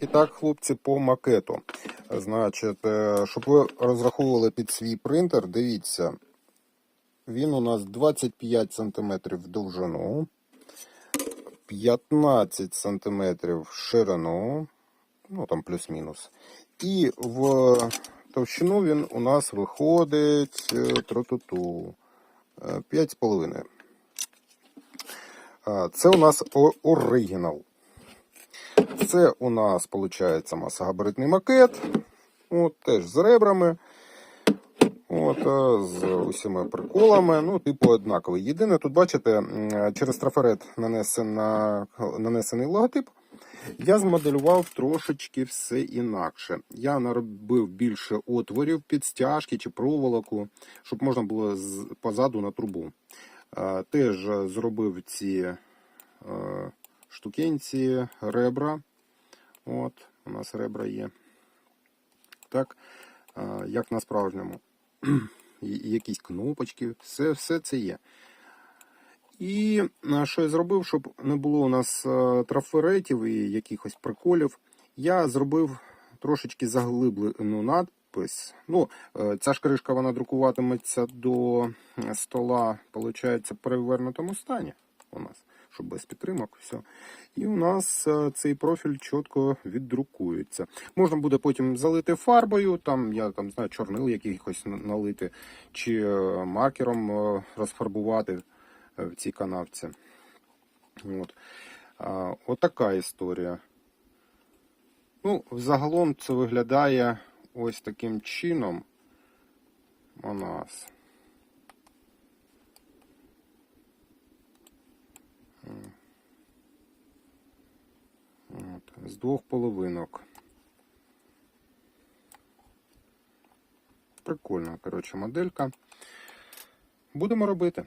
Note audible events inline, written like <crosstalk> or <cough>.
І так, хлопці, по макету. Значить, е, щоб ви розраховували під свій принтер, дивіться, він у нас 25 см в довжину, 15 см в ширину, ну там плюс-мінус. І в товщину він у нас виходить е, тротуту, е, 5,5. Це у нас оригінал. Це у нас виходить масогабаритний макет. От, теж з ребрами. От, е, з усіма приколами. Ну, типу, однаковий. Єдине, тут бачите, через трафарет нанесена, нанесений логотип. Я змоделював трошечки все інакше. Я наробив більше отворів під стяжки чи проволоку, щоб можна було позаду на трубу. Е, Теж е, зробив ці штукенці, ребра. От, у нас ребра є. Так, як на справжньому. <clears throat> Якісь кнопочки, все, все це є. І що я зробив, щоб не було у нас трафаретів і якихось приколів, я зробив трошечки заглиблену надпис. Ну, е, ця ж кришка вона друкуватиметься до е, стола, виходить, в перевернутому стані у нас, щоб без підтримок, все. І у нас е, цей профіль чітко віддрукується. Можна буде потім залити фарбою, там я там знаю, чорнил якихось налити, чи е, маркером е, розфарбувати в цій канавці. От. Отака історія. Ну, взагалом це виглядає ось таким чином у нас. М. От, з двох половинок. Прикольна, коротше, моделька. Будемо робити.